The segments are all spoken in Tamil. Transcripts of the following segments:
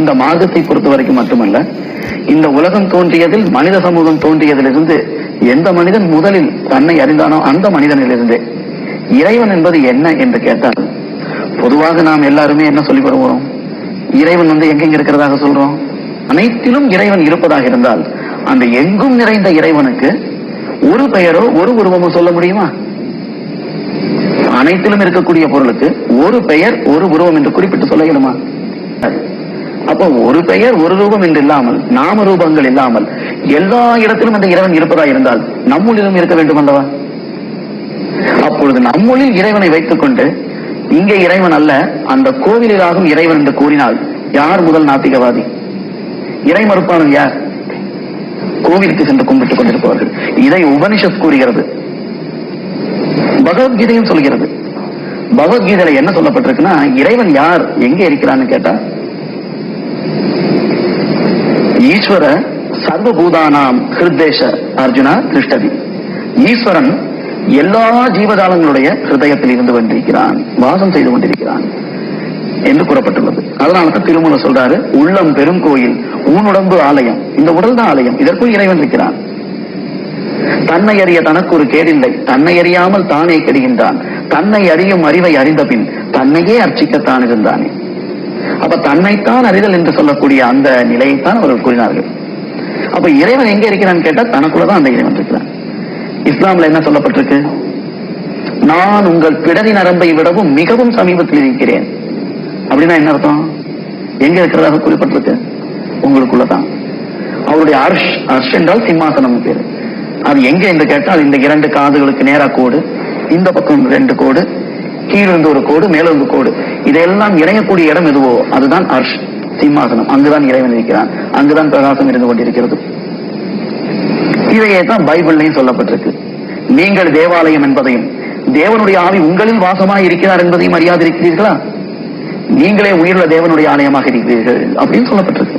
இந்த மார்க்கத்தை பொறுத்த வரைக்கும் மட்டுமல்ல இந்த உலகம் தோன்றியதில் மனித சமூகம் தோன்றியதிலிருந்து எந்த மனிதன் முதலில் தன்னை அறிந்தானோ அந்த மனிதனிலிருந்து இறைவன் என்பது என்ன என்று கேட்டால் பொதுவாக நாம் எல்லாருமே என்ன சொல்லி வருவோம் இறைவன் வந்து எங்கெங்க இருக்கிறதாக சொல்றோம்? அனைத்திலும் இறைவன் இருப்பதாக இருந்தால் அந்த எங்கும் நிறைந்த இறைவனுக்கு ஒரு பெயரோ ஒரு உருவமோ சொல்ல முடியுமா? அனைத்திலும் இருக்கக்கூடிய பொருளுக்கு ஒரு பெயர் ஒரு உருவம் என்று குறிப்பிட்டு சொல்ல இயலுமா? அப்போ ஒரு பெயர் ஒரு ரூபம் என்று இல்லாமல் நாம ரூபங்கள் இல்லாமல் எல்லா இடத்திலும் அந்த இறைவன் இருப்பதா இருந்தால் நம்முள்ளிலும் இருக்க வேண்டும் அல்லவா? அப்பொழுது நம்முள்ளில் இறைவனை வைத்துக் கொண்டு இங்கே இறைவன் அல்ல அந்த கோவிலிலாகும் இறைவன் என்று கூறினால் யார் முதல் நாத்திகவாதி? இறை மறுப்பாளன் யார்? கோவிலுக்கு சென்று கும்பிட்டுக் கொண்டிருப்பவர்கள். இதை உபனிஷத் கூறுகிறது. பகவத்கீதையும் சொல்கிறது. பகவத்கீதையில என்ன சொல்லப்பட்டிருக்குன்னா இறைவன் யார் எங்க இருக்கிறான்னு கேட்டா ஈஸ்வர சர்வபூதானாம் ஹிருதேஷ அர்ஜுனா திருஷ்டதி. ஈஸ்வரன் எல்லா ஜீவஜாலங்களுடைய ஹிருதயத்தில் இருந்து கொண்டிருக்கிறான் வாசம் செய்து கொண்டிருக்கிறான் என்று கூறப்பட்டுள்ளது. அதனால திருமூல சொல்றாரு உள்ளம் பெரும் கோயில் ஊனுடம்பு ஆலயம் இந்த உடல் தான் ஆலயம் இதற்குள் இறைவன் இருக்கிறான். தன்னை அறிய தனக்கு ஒரு கேடில்லை தன்னை அறியாமல் தானே கெடுகின்றான். தன்னை அறியும் அறிவை அறிந்த பின் தன்னையே அர்ச்சிக்கத்தான் இருந்தானே. அப்ப தன்னைத்தான் அறிதல் என்று சொல்லக்கூடிய அந்த நிலையைத்தான் அவர்கள் கூறினார்கள். அப்ப இறைவன் எங்க இருக்கிறான்னு கேட்டா தனக்குள்ளதான் அந்த இறைவன் இருக்கிறான். இஸ்லாம்ல என்ன சொல்லப்பட்டிருக்கு? நான் உங்கள் பிடரி நரம்பை விடவும் மிகவும் சமீபத்தில் இருக்கிறேன். அப்படின்னா என்ன அர்த்தம்? எங்க இருக்கிறதாக குறிப்பிட்டிருக்கு? உங்களுக்குள்ளதான். அவருடைய அர்ஷ் அர்ஷ் என்றால் சிம்மாசனம் பேரு. அது எங்க என்று கேட்டால் இந்த இரண்டு காதுகளுக்கு நேரா கோடு இந்த பக்கம் ரெண்டு கோடு கீழிருந்து ஒரு கோடு மேலிருந்து கோடு. இதெல்லாம் இணையக்கூடிய இடம் எதுவோ அதுதான் அர்ஷ் சிம்மாசனம். அங்குதான் இறைவன் இருக்கிறான். அங்குதான் பிரகாசம் இருந்து கொண்டிருக்கிறது. இதையே தான் பைபிள்லையும் சொல்லப்பட்டிருக்கு. நீங்கள் தேவாலயம் என்பதையும் தேவனுடைய ஆவி உங்களில் வாசமாக இருக்கிறார் என்பதையும் அறியாதிருக்கிறீர்களா? நீங்களே உயிருள்ள தேவனுடைய ஆலயமாக இருக்கிறீர்கள் அப்படின்னு சொல்லப்பட்டிருக்கு.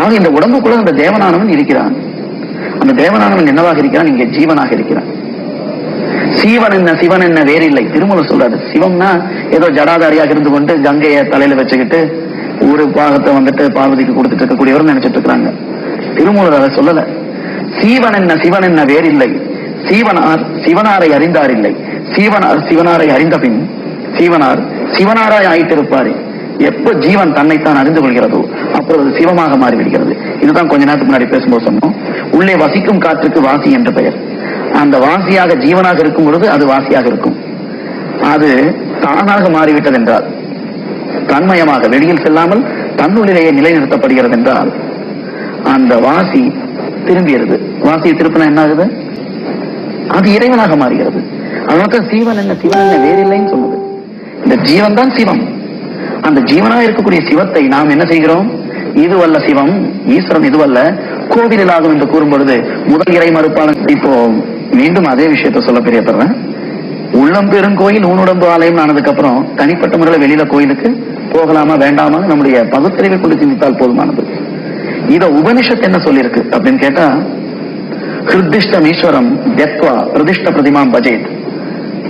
ஆக இந்த உடம்புக்குள்ள அந்த தேவனானவன் இருக்கிறான். அந்த தேவனானவன் என்னவாக இருக்கிறான்? இங்கே ஜீவனாக இருக்கிறான். சீவன் என்ன சிவன் என்ன வேறில்லை. திருமூலர் சொல்றாரு சிவம்னா ஏதோ ஜடாதாரியாக இருந்து கொண்டு கங்கையை தலையில வச்சுக்கிட்டு ஒரு பாகத்தை வந்துட்டு பார்வதிக்கு கொடுத்துட்டு இருக்கக்கூடியவர் நினைச்சிட்டு இருக்கிறாங்க. திருமூலர் அதை சொல்லல. சீவன் என்ன சிவன் என்ன வேறில்லை. சீவனார் சிவனாரை அறிந்தார் இல்லை சீவனார் சிவனாரை அறிந்த பின் சீவனார் சிவனாராய் ஆயிட்டிருப்பாரு. எப்ப ஜீவன் தன்னைத்தான் அறிந்து கொள்கிறதோ அப்பொழுது சிவமாக மாறிவிடுகிறது. இதுதான் கொஞ்ச நேரத்துக்கு முன்னாடி பேசும்போது சொன்னோம். உள்ளே வசிக்கும் காற்றுக்கு வாசி என்ற பெயர். அந்த வாசியாக ஜீவனாக இருக்கும் பொழுது அது வாசியாக இருக்கும். அது தானாக மாறிவிட்டது என்றால் தன்மயமாக வெளியில் செல்லாமல் தன்னுள்ளிலேயே நிலைநிறுத்தப்படுகிறது என்றால் அந்த வாசி திரும்பியது. வாசியை திருப்பினா என்ன ஆகுது அது இறைவனாக மாறுகிறது. அதனால சீவன் என்ன சிவன் என்ன வேறில்லைன்னு சொல்லுது இந்த ஜீவன் தான் சிவம். அந்த ஜீவனாக இருக்கக்கூடிய சிவத்தை நாம் என்ன செய்கிறோம்? இதுவல்ல சிவம் ஈஸ்வரன் இதுவல்ல கோவிலில் ஆகும் என்று கூறும் பொழுது முதல் இறை மறுப்பாளன் இப்போ மீண்டும் அதே விஷயத்த சொல்ல பெரியப்படுறேன். உள்ளம் பெருங்கோயில் ஊனுடம்பு ஆலயம் ஆனதுக்கு அப்புறம் தனிப்பட்ட முறையில் வெளியில கோயிலுக்கு போகலாமா வேண்டாமா நம்முடைய பகுத்தறிவை கொண்டு சிந்தித்தால் போதுமானது. இத உபனிஷத் என்ன சொல்லியிருக்கு அப்படின்னு கேட்டா ஹிருதிஷ்டம் ஈஸ்வரம் தத்வா பிரதிஷ்ட பிரதிமாம் பஜேத்.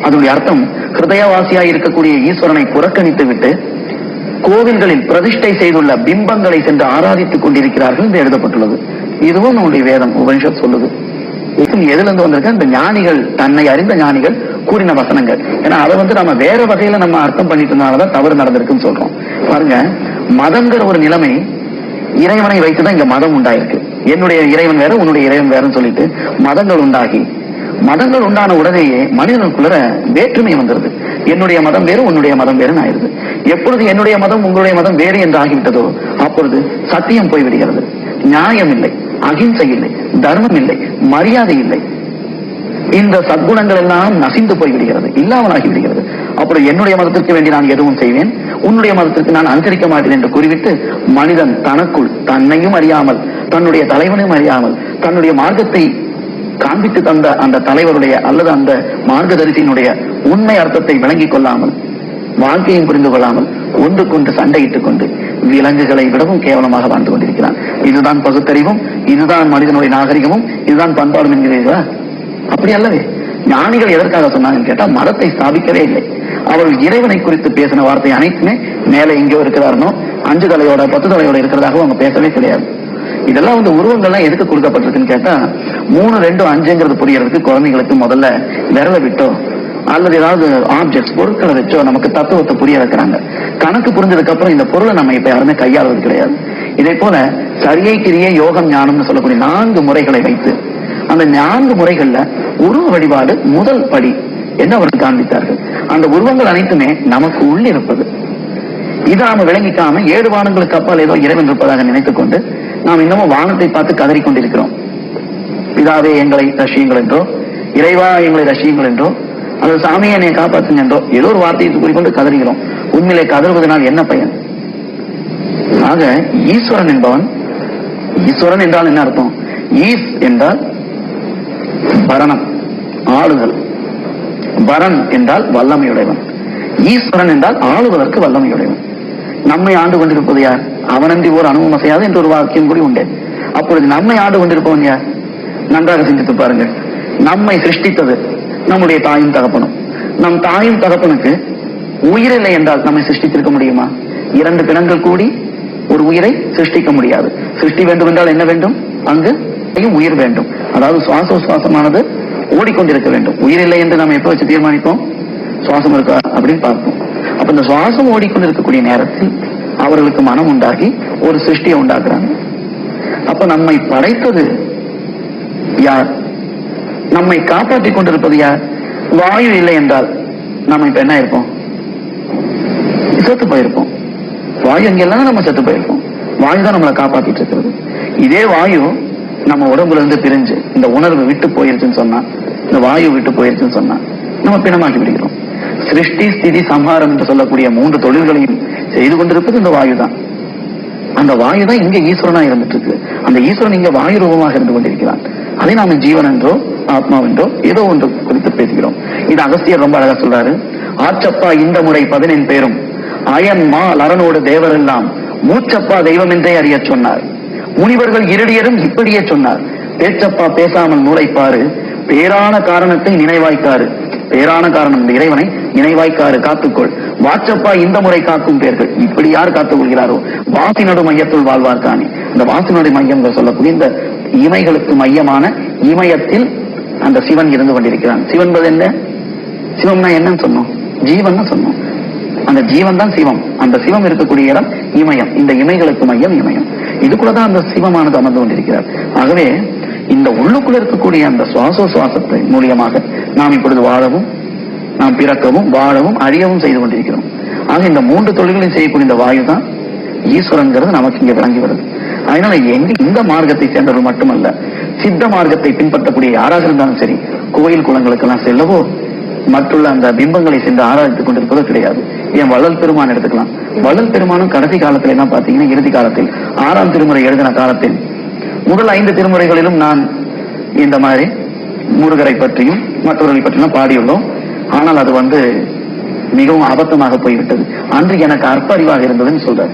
அதனுடைய அர்த்தம் ஹிருதயவாசியாய் இருக்கக்கூடிய ஈஸ்வரனை புறக்கணித்து விட்டு கோவில்களில் பிரதிஷ்டை செய்துள்ள பிம்பங்களை சென்று ஆராதித்துக் கொண்டிருக்கிறார்கள் என்று எழுதப்பட்டுள்ளது. இதுவும் நம்முடைய வேதம் உபனிஷத் சொல்லுது. எதுல இருந்து வந்திருக்கு? இந்த ஞானிகள் தன்னை அறிந்த ஞானிகள் கூறின வசனங்கள். ஏன்னா அதை வந்து நம்ம வேற வகையில நம்ம அர்த்தம் பண்ணிட்டனாலதான் தவறு நடந்திருக்குன்னு சொல்றோம். பாருங்க மதங்கிற ஒரு நிலைமை இறைவனை வைத்துதான் இங்க மதம் உண்டாயிருக்கு. என்னுடைய இறைவன் வேற உன்னுடைய இறைவன் வேறன்னு சொல்லிட்டு மதங்கள் உண்டாகி மதங்கள் உண்டான உடனேயே மனிதனுக்குள்ள வேற்றுமை வந்துருது. என்னுடைய மதம் வேறு உன்னுடைய மதம் வேறுன்னு ஆயிருது. எப்பொழுது என்னுடைய மதம் உங்களுடைய மதம் வேறு என்று ஆகிவிட்டதோ அப்பொழுது சத்தியம் போய்விடுகிறது. நியாயம் இல்லை. அகிம்சை இல்லை தர்மம் இல்லை மரியாதை இல்லை இந்த சத்குணங்கள் எல்லாம் நசிந்து போய்விடுகிறது இல்லாமலாகி விடுகிறது அப்புறம் என்னுடைய மதத்திற்கு வேண்டி நான் எதுவும் செய்வேன்? உன்னுடைய மதத்திற்கு நான் அனுசரிக்க மாட்டேன் என்று கூறிவிட்டு மனிதன் தனக்குள் தன்னையும் அறியாமல் தன்னுடைய தலைவனையும் அறியாமல் தன்னுடைய மார்க்கத்தை காண்பித்து தந்த அந்த தலைவருடைய அல்லது அந்த மார்க்கதரிசியினுடைய உண்மை அர்த்தத்தை விளங்கிக் கொள்ளாமல் வாழ்க்கையும் புரிந்து கொள்ளாமல் ஒன்றுக்கொண்டு சண்டையிட்டுக் கொண்டு விலங்குகளை விடவும் கேவலமாக வாழ்ந்து கொண்டிருக்கிறான். இதுதான் பகுத்தறிவும் இதுதான் மனிதனுடைய நாகரிகமும் இதுதான் பண்பாடும் என்கிறீர்களா அப்படி அல்லவே ஞானிகள் எதற்காக சொன்னாங்கன்னு கேட்டா மதத்தை ஸ்தாபிக்கவே இல்லை. அவர்கள் இறைவனை குறித்து பேசின வார்த்தை அனைத்துமே மேலே எங்கேயோ இருக்கிறாருனோ அஞ்சு தலையோட பத்து தலையோட இருக்கிறதாக அவங்க பேசவே கிடையாது. இதெல்லாம் வந்து உருவங்கள்லாம் எதுக்கு கொடுக்கப்பட்டிருக்குன்னு கேட்டா மூணு ரெண்டு அஞ்சுங்கிறது புரியறதுக்கு குழந்தைங்களுக்கு முதல்ல விரல விட்டோ அல்லது ஏதாவது ஆப்ஜெக்ட்ஸ் பொருட்களை வச்சோ நமக்கு தத்துவத்தை புரிய வைக்கிறாங்க. கணக்கு புரிஞ்சதுக்கு அப்புறம் இந்த பொருளை நம்ம இப்ப யாருமே கையாளுவது கிடையாது. இதே போல சரியை கிரியை யோகம் ஞானம்னு சொல்லக்கூடிய நான்கு முறைகளை வைத்து அந்த நான்கு முறைகள்ல உருவ வழிபாடு முதல் படி என்று அவர்கள் காண்பித்தார்கள்? அந்த உருவங்கள் அனைத்துமே நமக்கு உள்ளிருப்பது. இதை நாம விளங்கிக்காம ஏழு வானங்களுக்கு அப்பால் ஏதோ இறைவன் இருப்பதாக நினைத்துக் கொண்டு நாம் இன்னமும் வானத்தை பார்த்து கதறிக் கொண்டிருக்கிறோம் பிதாவே எங்களை ரஷியுங்கள் என்றோ இறைவா எங்களை ரஷியுங்கள் என்றோ அல்லது சாமியை என்னை காப்பாற்றுங்க என்றோ ஏதோ ஒரு வார்த்தையை கூறிக்கொண்டு கதறுகிறோம். உண்மையிலே கதறுவதனால் என்ன பயன்? ஆக ஈஸ்வரன் என்பவன் ஈஸ்வரன் என்றால் என்ன அர்த்தம்? ஈஸ் என்றால் பரணம் ஆளுதல். வரன் என்றால் வல்லமையுடையவன். ஈஸ்வரன் என்றால் ஆளுவதற்கு வல்லமையுடையவன். நம்மை ஆண்டு கொண்டிருப்பது யார்? அவனன்றி ஓர் அனுபவம் செய்யாது என்று ஒரு வாக்கியம் கூடி உண்டு அப்பொழுது நம்மை ஆண்டு கொண்டிருப்பவன் யார்? நன்றாக சிந்தித்து பாருங்கள். நம்மை சிருஷ்டித்தது நம்முடைய தாயும் தகப்பனும். நம் தாயும் தகப்பனுக்கு உயிரில்லை என்றால் நம்மை சிருஷ்டித்திருக்க முடியுமா? இரண்டு பிணங்கள் கூடி ஒரு உயிரை சிருஷ்டிக்க முடியாது. சிருஷ்டி வேண்டும் என்றால் என்ன வேண்டும்? அங்கு உயிர் வேண்டும். அதாவது சுவாச சுவாசமானது ஓடிக்கொண்டிருக்க வேண்டும். உயிரில்லை என்று நாம் எப்ப வச்சு தீர்மானிப்போம்? சுவாசம் இருக்கா அப்படின்னு பார்ப்போம். அப்ப இந்த சுவாசம் ஓடிக்கொண்டிருக்கக்கூடிய நேரத்தில் அவர்களுக்கு மனம் உண்டாகி ஒரு சிருஷ்டியை உண்டாக்குறாங்க. அப்ப நம்மை படைத்தது யார்? நம்மை காப்பாற்றிக் கொண்டிருப்பது யார்? வாயு இல்லை என்றால் நம்ம இப்ப என்ன இருப்போம் செத்து போயிருப்போம். வாயு அங்கெல்லாம் நம்ம செத்து போயிருப்போம் வாயு தான் நம்மளை காப்பாத்திட்டு இருக்கிறது. இதே வாயு நம்ம உடம்புல இருந்து பிரிஞ்சு இந்த உணர்வு விட்டு போயிருச்சுன்னு சொன்னா இந்த வாயு விட்டு போயிருச்சுன்னு சொன்னா நம்ம பிணமாக்கி விடுகிறோம். சிருஷ்டி ஸ்திதி சம்ஹாரம் என்று சொல்லக்கூடிய மூன்று தொழில்களையும் செய்து கொண்டிருப்பது இந்த வாயு தான். அந்த வாயு தான் இங்க ஈஸ்வரனா இருந்துட்டு இருக்கு அந்த ஈஸ்வரன் இங்க வாயு ரூபமாக இருந்து கொண்டிருக்கிறான். அதை நாம ஜீவன் என்றோ ஆத்மா என்றோ ஏதோ ஒன்று குறித்து பேசுகிறோம். இது அகஸ்தியர் ரொம்ப அழகா சொல்றாரு. ஆச்சப்பா இந்த முறை பதினெண் பேரும் அயம்மா லரனோடு தேவரெல்லாம். மூச்சப்பா தெய்வம் என்றே அறியச் சொன்னார். முனிவர்கள் இருடியரும் இப்படியே சொன்னார். பேச்சப்பா பேசாமல் நூலைப்பாரு பேரான காரணத்தை நினைவாய்க்காரு. பேரான காரணம் இந்த இறைவனை நினைவாய்க்காரு காத்துக்கொள். வாச்சப்பா இந்த முறை காக்கும் பேர்கள். இப்படி யார் காத்துக்கொள்கிறாரோ வாசி நடு மையத்துள் வாழ்வார் காணி. இந்த வாசினடு மையம் சொல்லக்கூடிய இந்த இமைகளுக்கு மையமான இமயத்தில் அந்த சிவன் இருந்து கொண்டிருக்கிறான். சிவன் என்ன? சிவம்னா என்னன்னு சொன்னோம். ஜீவன் சொன்னோம். அந்த ஜீவன் தான் சிவம். அந்த சிவம் இருக்கக்கூடிய இடம் இமயம். இந்த இமைகளுக்கு மையம் இமயம். இதுக்குள்ளதான் அந்த சிவமானது அமர்ந்து கொண்டிருக்கிறார். ஆகவே இந்த உள்ளுக்குள்ள இருக்கக்கூடிய அந்த சுவாசோசுவாசத்தை மூலியமாக நாம் இப்பொழுது வாழவும் நாம் பிறக்கவும் வாழவும் அழியவும் செய்து கொண்டிருக்கிறோம். ஆக இந்த மூன்று தொழில்களையும் செய்யக்கூடிய இந்த வாயு தான் ஈஸ்வரங்கிறது நமக்கு இங்கே விளங்கி வருது. அதனால எங்க இந்த மார்க்கத்தை சேர்ந்தவர்கள் மட்டுமல்ல சித்த மார்க்கத்தை பின்பற்றக்கூடிய யாராக இருந்தாலும் சரி கோயில் குளங்களுக்கெல்லாம் செல்லவோ மற்றுள்ள அந்த பிம்பங்களை சென்று ஆராய்த்துக் கொண்டிருப்பதோ கிடையாது. ஏன் வள்ளல் பெருமான் எடுத்துக்கலாம். வள்ளல் பெருமானும் கடைசி காலத்தில் என்ன பாத்தீங்கன்னா இறுதி காலத்தில் ஆறாம் திருமுறை எழுதின காலத்தில் முதல் ஐந்து திருமுறைகளிலும் நான் இந்த மாதிரி முருகரை பற்றியும் மற்றவர்களை பற்றியும் பாடியுள்ளோம். ஆனால் அது வந்து மிகவும் அபத்தமாக போய்விட்டது. அன்று எனக்கு அற்ப அறிவாக இருந்ததுன்னு சொல்றார்.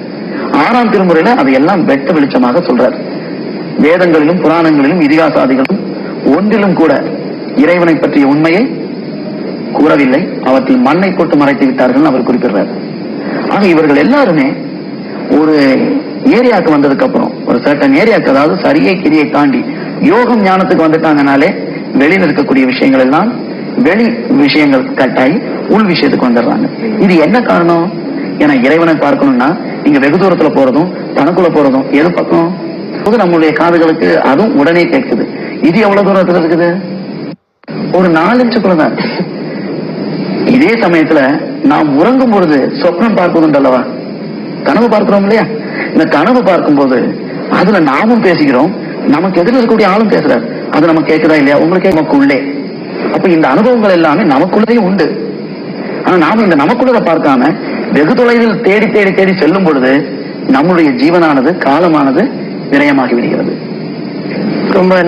ஆறாம் திருமுறையில அதையெல்லாம் வெட்ட வெளிச்சமாக சொல்றார். வேதங்களிலும் புராணங்களிலும் இதிகாசாதிகளும் ஒன்றிலும் கூட இறைவனை பற்றிய உண்மையை கூறவில்லை. அவற்றில் மண்ணை போட்டு மறைத்து விட்டார்கள் அவர் குறிப்பிடுறார். ஆக இவர்கள் எல்லாருமே ஒரு ஏரியாவுக்கு வந்ததுக்கு அப்புறம் ஒரு சர்டன் ஏரியாவுக்கு அதாவது சரியை கிரியை தாண்டி யோகம் ஞானத்துக்கு வந்துட்டாங்கனாலே வெளியில இருக்கக்கூடிய விஷயங்கள் எல்லாம் வெளி விஷயங்கள் கட்டாயி உள் விஷயத்துக்கு வந்துடுறாங்க. இது என்ன காரணம்? ஏன்னா இறைவனை பார்க்கணும்னா நீங்க வெகு தூரத்துல போறதும் தனக்குள்ள போறதும் எது பக்கம்? நம்மளுடைய காதுகளுக்கு அதுவும் உடனே கேட்குது. இது எவ்வளவு தூரத்துல இருக்குது? ஒரு நாலு இன்ச்சுக்குள்ள தான் இருக்கு. இதே சமயத்துல நாம் உறங்கும் பொழுது சொப்னம் பார்ப்பது அல்லவா? கனவு பார்க்கிறோம் இல்லையா? இந்த கனவு பார்க்கும்போது அதுல நாமும் பேசுகிறோம். நமக்கு எதிரில் இருக்கக்கூடிய ஆளும் பேசுறாரு. அது நம்ம கேட்குதா இல்லையா? உங்களுக்கே நமக்கு உள்ளே அப்ப இந்த அனுபவங்கள் எல்லாமே நமக்குள்ளேயும் உண்டு. ஆனா நாம இந்த நமக்குள்ளத பார்க்காம வெகு தொலைவில் தேடி தேடி தேடி செல்லும் பொழுது நம்முடைய ஜீவனானது காலமானது விரயமாகி விடுகிறது. ரொம்ப